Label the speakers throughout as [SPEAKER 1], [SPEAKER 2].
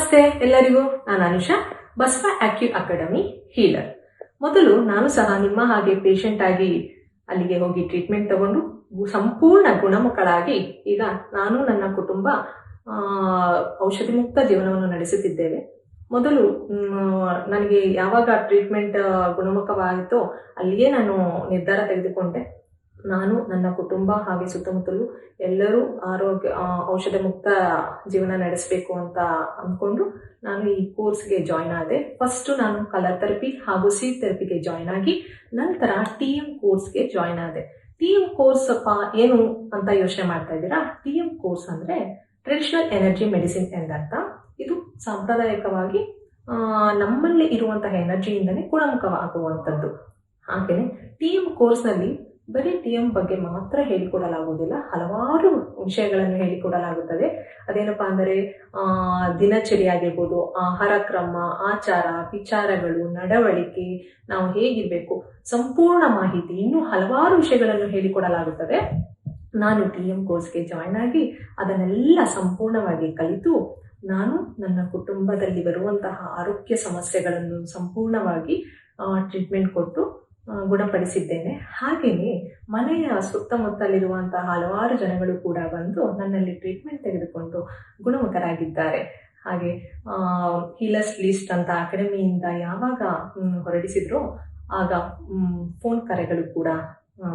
[SPEAKER 1] ನಮಸ್ತೆ ಎಲ್ಲರಿಗೂ. ನಾನು Anusha, Basava acu academy, healer. ಮೊದಲು ನಾನು ಸಹ ನಿಮ್ಮ ಹಾಗೆ ಪೇಷಂಟ್ ಆಗಿ ಅಲ್ಲಿಗೆ ಹೋಗಿ ಟ್ರೀಟ್ಮೆಂಟ್ ತಗೊಂಡು ಸಂಪೂರ್ಣ ಗುಣಮುಖಳಾಗಿ ಈಗ ನಾನು ನನ್ನ ಕುಟುಂಬ ಔಷಧಿ ಮುಕ್ತ ಜೀವನವನ್ನು ನಡೆಸುತ್ತಿದ್ದೇವೆ. ಮೊದಲು ನನಗೆ ಯಾವಾಗ ಟ್ರೀಟ್ಮೆಂಟ್ ಗುಣಮುಖವಾಯಿತೋ ಅಲ್ಲಿಯೇ ನಾನು ನಿರ್ಧಾರ ತೆಗೆದುಕೊಂಡೆ. ನಾನು, ನನ್ನ ಕುಟುಂಬ ಹಾಗೆ ಸುತ್ತಮುತ್ತಲು ಎಲ್ಲರೂ ಆರೋಗ್ಯ ಔಷಧ ಮುಕ್ತ ಜೀವನ ನಡೆಸಬೇಕು ಅಂತ ಅಂದ್ಕೊಂಡು ನಾನು ಈ ಕೋರ್ಸ್ಗೆ ಜಾಯ್ನ್ ಆದೆ. ಫಸ್ಟ್ ನಾನು ಕಲರ್ ಥೆರಪಿ ಹಾಗೂ ಸೀಟ್ ಥೆರಪಿಗೆ ಜಾಯ್ನ್ ಆಗಿ ನಂತರ ಟಿ ಎಂ ಕೋರ್ಸ್ಗೆ ಜಾಯ್ನ್ ಆದೆ. ಟಿ ಎಂ ಕೋರ್ಸ್ ಅಪ್ಪ ಏನು ಅಂತ ಯೋಚನೆ ಮಾಡ್ತಾ ಇದ್ದೀರಾ? ಟಿ ಎಂ ಕೋರ್ಸ್ ಅಂದರೆ ಟ್ರೆಡಿಷನಲ್ ಎನರ್ಜಿ ಮೆಡಿಸಿನ್ ಎಂದರ್ಥ. ಇದು ಸಾಂಪ್ರದಾಯಿಕವಾಗಿ ನಮ್ಮಲ್ಲಿ ಇರುವಂತಹ ಎನರ್ಜಿಯಿಂದನೇ ಗುಣಮುಖವಾಗುವಂಥದ್ದು. ಹಾಗೆಯೇ ಟಿ ಎಂ ಕೋರ್ಸ್ನಲ್ಲಿ ಬರೀ ಟಿ ಎಂ ಬಗ್ಗೆ ಮಾತ್ರ ಹೇಳಿಕೊಡಲಾಗುವುದಿಲ್ಲ. ಹಲವಾರು ವಿಷಯಗಳನ್ನು ಹೇಳಿಕೊಡಲಾಗುತ್ತದೆ. ಅದೇನಪ್ಪ ಅಂದರೆ ದಿನಚರಿ ಆಗಿರ್ಬೋದು, ಆಹಾರ ಕ್ರಮ, ಆಚಾರ, ವಿಚಾರಗಳು, ನಡವಳಿಕೆ, ನಾವು ಹೇಗಿರಬೇಕು, ಸಂಪೂರ್ಣ ಮಾಹಿತಿ, ಇನ್ನೂ ಹಲವಾರು ವಿಷಯಗಳನ್ನು ಹೇಳಿಕೊಡಲಾಗುತ್ತದೆ. ನಾನು ಟಿ ಎಂ ಕೋರ್ಸ್ಗೆ ಜಾಯ್ನ್ ಆಗಿ ಅದನ್ನೆಲ್ಲ ಸಂಪೂರ್ಣವಾಗಿ ಕಲಿತು, ನಾನು ನನ್ನ ಕುಟುಂಬದಲ್ಲಿ ಬರುವಂತಹ ಆರೋಗ್ಯ ಸಮಸ್ಯೆಗಳನ್ನು ಸಂಪೂರ್ಣವಾಗಿ ಟ್ರೀಟ್ಮೆಂಟ್ ಕೊಟ್ಟು ಗುಣಪಡಿಸಿದ್ದೇನೆ. ಹಾಗೆಯೇ ಮನೆಯ ಸುತ್ತಮುತ್ತಲಿರುವಂತಹ ಹಲವಾರು ಜನಗಳು ಕೂಡ ಬಂದು ನನ್ನಲ್ಲಿ ಟ್ರೀಟ್ಮೆಂಟ್ ತೆಗೆದುಕೊಂಡು ಗುಣಮುಖರಾಗಿದ್ದಾರೆ. ಹಾಗೆ ಹೀಲರ್ಸ್ ಲಿಸ್ಟ್ ಅಂತ ಅಕಾಡೆಮಿಯಿಂದ ಯಾವಾಗ ಹೊರಡಿಸಿದ್ರು ಆಗ ಫೋನ್ ಕರೆಗಳು ಕೂಡ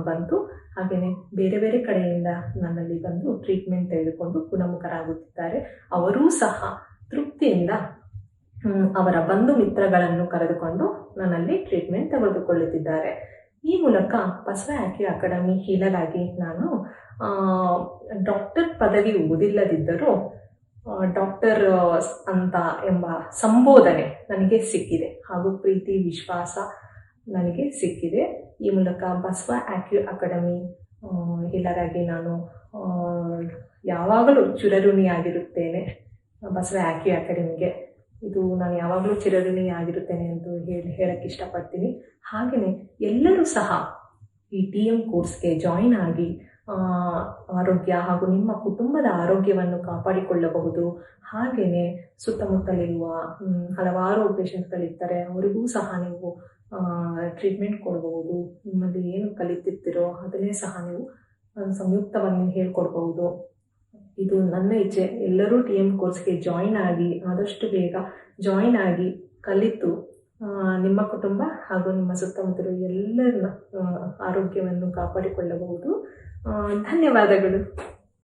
[SPEAKER 1] ಬಂತು. ಹಾಗೆಯೇ ಬೇರೆ ಬೇರೆ ಕಡೆಯಿಂದ ನನ್ನಲ್ಲಿ ಬಂದು ಟ್ರೀಟ್ಮೆಂಟ್ ತೆಗೆದುಕೊಂಡು ಗುಣಮುಖರಾಗುತ್ತಿದ್ದಾರೆ. ಅವರೂ ಸಹ ತೃಪ್ತಿಯಿಂದ ಅವರ ಬಂಧು ಮಿತ್ರಗಳನ್ನು ಕರೆದುಕೊಂಡು ನನ್ನಲ್ಲಿ ಟ್ರೀಟ್ಮೆಂಟ್ ತೆಗೆದುಕೊಳ್ಳುತ್ತಿದ್ದಾರೆ. ಈ ಮೂಲಕ ಬಸವ ಆಕ್ಯೂ ಅಕಾಡೆಮಿ ಹೀಲರಾಗಿ ನಾನು ಡಾಕ್ಟರ್ ಪದವಿ ಓದಿಲ್ಲದಿದ್ದರೂ ಡಾಕ್ಟರ್ ಅಂತ ಎಂಬ ಸಂಬೋಧನೆ ನನಗೆ ಸಿಕ್ಕಿದೆ. ಹಾಗೂ ಪ್ರೀತಿ, ವಿಶ್ವಾಸ ನನಗೆ ಸಿಕ್ಕಿದೆ. ಈ ಮೂಲಕ ಬಸವ ಆಕ್ಯೂ ಅಕಾಡೆಮಿ ಹೀಲರಾಗಿ ನಾನು ಯಾವಾಗಲೂ ಚಿರಋಣಿಯಾಗಿರುತ್ತೇನೆ. ಬಸವ ಆಕ್ಯೂ ಅಕಾಡೆಮಿಗೆ ಇದು ನಾನು ಯಾವಾಗಲೂ ಚಿರಋಣಿ ಆಗಿರುತ್ತೇನೆ ಎಂದು ಹೇಳಿ ಹೇಳಕ್ಕೆ ಇಷ್ಟಪಡ್ತೀನಿ. ಹಾಗೆಯೇ ಎಲ್ಲರೂ ಸಹ ಈ ಟಿ ಎಂ ಕೋರ್ಸ್ಗೆ ಜಾಯಿನ್ ಆಗಿ ಆರೋಗ್ಯ ಹಾಗೂ ನಿಮ್ಮ ಕುಟುಂಬದ ಆರೋಗ್ಯವನ್ನು ಕಾಪಾಡಿಕೊಳ್ಳಬಹುದು. ಹಾಗೆಯೇ ಸುತ್ತಮುತ್ತಲಿರುವ ಹಲವಾರು ಪೇಷಂಟ್ಗಳಿರ್ತಾರೆ ಅವರಿಗೂ ಸಹ ನೀವು ಟ್ರೀಟ್ಮೆಂಟ್ ಕೊಡಬಹುದು. ನಿಮ್ಮಲ್ಲಿ ಏನು ಕಲಿತಿರ್ತೀರೋ ಅದನ್ನೇ ಸಹ ನೀವು ಸಂಯುಕ್ತವನ್ನು ಹೇಳ್ಕೊಡ್ಬಹುದು. ಇದು ನನ್ನ ಇಚ್ಛೆ. ಎಲ್ಲರೂ ಟಿ ಎಂ ಕೋರ್ಸ್ಗೆ ಜಾಯಿನ್ ಆಗಿ, ಆದಷ್ಟು ಬೇಗ ಜಾಯಿನ್ ಆಗಿ ಕಲಿತು ನಿಮ್ಮ ಕುಟುಂಬ ಹಾಗೂ ನಿಮ್ಮ ಸುತ್ತಮುತ್ತಲು ಎಲ್ಲರ ಆರೋಗ್ಯವನ್ನು ಕಾಪಾಡಿಕೊಳ್ಳಬಹುದು. ಧನ್ಯವಾದಗಳು.